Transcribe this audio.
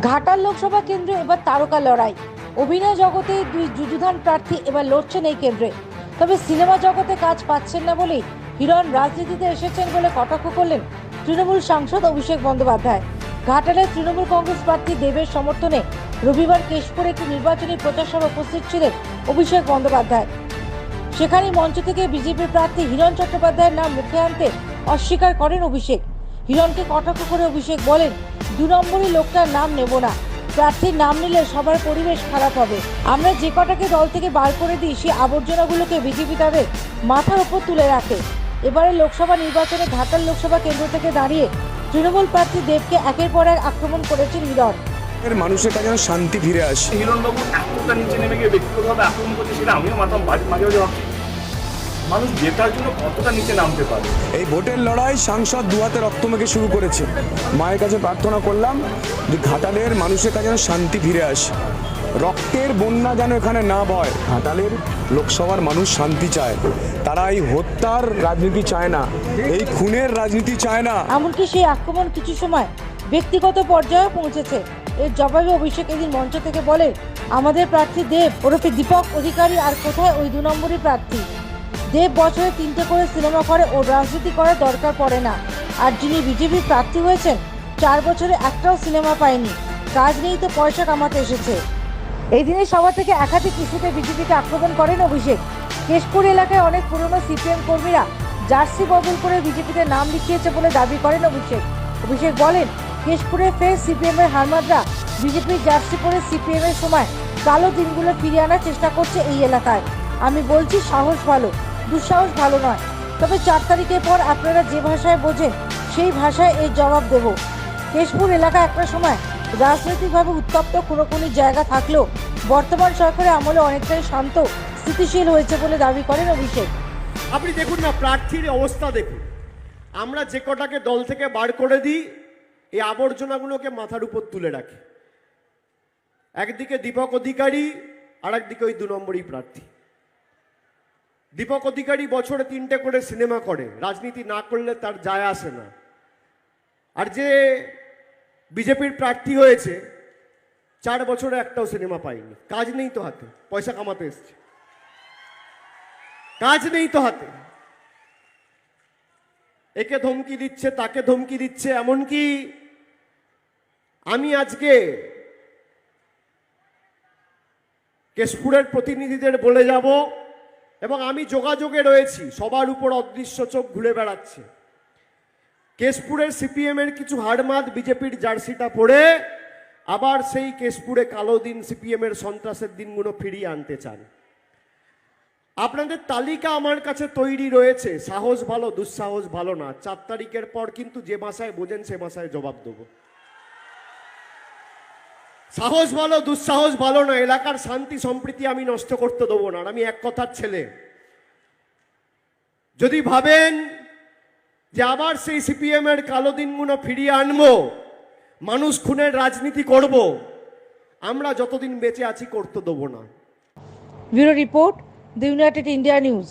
ঘাটাল লোকসভা কেন্দ্রে এবার তারকা লড়াই। অভিনয় জগতে দুই যুযুধান প্রার্থী এবার লড়ছেন এই কেন্দ্রে। তবে সিনেমা জগতে কাজ পাচ্ছেন না বলেই হিরণ রাজনীতিতে এসেছেন বলে কটাক্ষ করলেন তৃণমূল সাংসদ অভিষেক বন্দ্যোপাধ্যায়। ঘাটালের তৃণমূল কংগ্রেস প্রার্থী দেবের সমর্থনে রবিবার কেশপুরে একটি নির্বাচনী প্রচার সভা উপস্থিত ছিলেন অভিষেক বন্দ্যোপাধ্যায়। সেখানে মঞ্চ থেকে বিজেপি প্রার্থী হিরণ চট্টোপাধ্যায়ের নাম মুখে আনতে অস্বীকার করেন অভিষেক। হিরণকে কটাক্ষ করে অভিষেক বলেন দু নম্বরই লোকটার নাম নেব না। প্রার্থীর নাম নিলে সবার পরিবেশ খারাপ হবে। আমরা যে কটাকে দল থেকে বার করে দিই সেই আবর্জনাগুলোকে বিজেপি তাদের মাথার ওপর তুলে রাখে। এবারে লোকসভা নির্বাচনে ঘাটাল লোকসভা কেন্দ্র থেকে দাঁড়িয়ে তৃণমূল প্রার্থী দেবকে একের পর এক আক্রমণ করেছেন হিরণ। মানুষের কাছে শান্তি ফিরে আসে। হিরণবাবু এতটা নিচে নেমে গিয়ে ব্যক্তিগতভাবে আক্রমণ করছে সেটা আমিও মাথা মাঝে মাঝে ভাবছি। মানুষ জেতার জন্য কতটা নিচে নামতে পারে? এই ভোটের লড়াই সাংসদ দু হাতে রক্ত মেখে শুরু করেছে। মায়ের কাছে প্রার্থনা করলাম যে ঘাটালের মানুষের কাছে যেন শান্তি ফিরে আসে। রক্তের বন্যা যেন এখানে না বয় ঘাটালের লোকসভার মানুষ শান্তি চায়। তারা এই হত্যার রাজনীতি চায় না এই খুনের রাজনীতি চায় না। এমনকি সেই আক্রমণ কিছু সময় ব্যক্তিগত পর্যায়ে পৌঁছেছে। এর জবাবে অভিষেক এদিন মঞ্চ থেকে বলে আমাদের প্রার্থী দেব ওরফে দীপক অধিকারী আর কোথায়? ওই দু নম্বরই প্রার্থী। দেব বছরে তিনটে করে সিনেমা করে ও রাজনীতি করার দরকার পড়ে না। আর যিনি বিজেপির প্রার্থী হয়েছেন, চার বছরে একটাও সিনেমা পায়নি। কাজ নেই তো পয়সা কামাতে এসেছে। এই দিনে সভা থেকে একাধিক ইস্যুতে বিজেপিকে আক্রমণ করেন অভিষেক। কেশপুর এলাকায় অনেক পুরনো সিপিএম কর্মীরা জার্সি বদল করে বিজেপিতে নাম লিখিয়েছে বলে দাবি করেন অভিষেক। অভিষেক বলেন, কেশপুরে ফের সিপিএম এর হারমাদরা বিজেপির জার্সি পরে সিপিএম এর সময় কালো দিনগুলো ফিরিয়ে আনার চেষ্টা করছে এই এলাকায়। আমি বলছি সাহস ভালো। দুঃসাহস ভালো নয়। তবে চার তারিখের পর আপনারা যে ভাষায় বোঝেন, সেই ভাষায় এর জবাব দেব। কেশপুর এলাকা একটা সময় রাজনৈতিকভাবে উত্তপ্ত কোনো কোনো জায়গা থাকলেও বর্তমান সরকারের আমলে অনেকটাই শান্ত, স্থিতিশীল হয়েছে বলে দাবি করেন অভিষেক। আপনি দেখুন না, প্রার্থীর অবস্থা দেখুন। আমরা যে কটাকে দল থেকে বার করে দিই, এই আবর্জনাগুলোকে মাথার উপর তুলে রাখি। একদিকে দীপক অধিকারী আর একদিকে ওই দু নম্বরই প্রার্থী। দীপক অধিকারী বছরে তিনটে করে সিনেমা করে, রাজনীতি না করলে তার যায় আসে না। আর যে বিজেপির প্রার্থী হয়েছে, চার বছরে একটাও সিনেমা পায়নি। কাজ নেই তো হাতে, পয়সা কামাতে এসছে। কাজ নেই তো হাতে। একে ধমকি দিচ্ছে, তাকে ধমকি দিচ্ছে, এমনকি আমি আজকে কেশপুরের প্রতিনিধিদের বলে যাব এবং আমি যোগাযোগে রয়েছি, সবার উপর অদৃশ্য চোখ ঘুরে বেড়াচ্ছে। কেশপুরের সিপিএম এর কিছু হাড়মাদ বিজেপির জার্সিটা পরে আবার সেই কেশপুরে কালো দিন সিপিএম এর সন্ত্রাসের দিনগুলো ফিরিয়ে আনতে চান। আপনাদের তালিকা আমার কাছে তৈরি রয়েছে, সাহস ভালো, দুঃসাহস ভালো না। চার তারিখের পর কিন্তু যে ভাষায় বোঝেন সে ভাষায় জবাব দেবো। সাহস ভালো, দুঃসাহস ভালো না এলাকার শান্তি, সম্প্রীতি আমি নষ্ট করতে দেবো না। আমি এক কথার ছেলে। যদি ভাবেন যে আবার সেই সিপিএম এর কালো দিনগুলো ফিরিয়ে আনব, মানুষ খুনের রাজনীতি করব, আমরা যতদিন বেঁচে আছি করতে দেবো না। Bureau report, the United India News.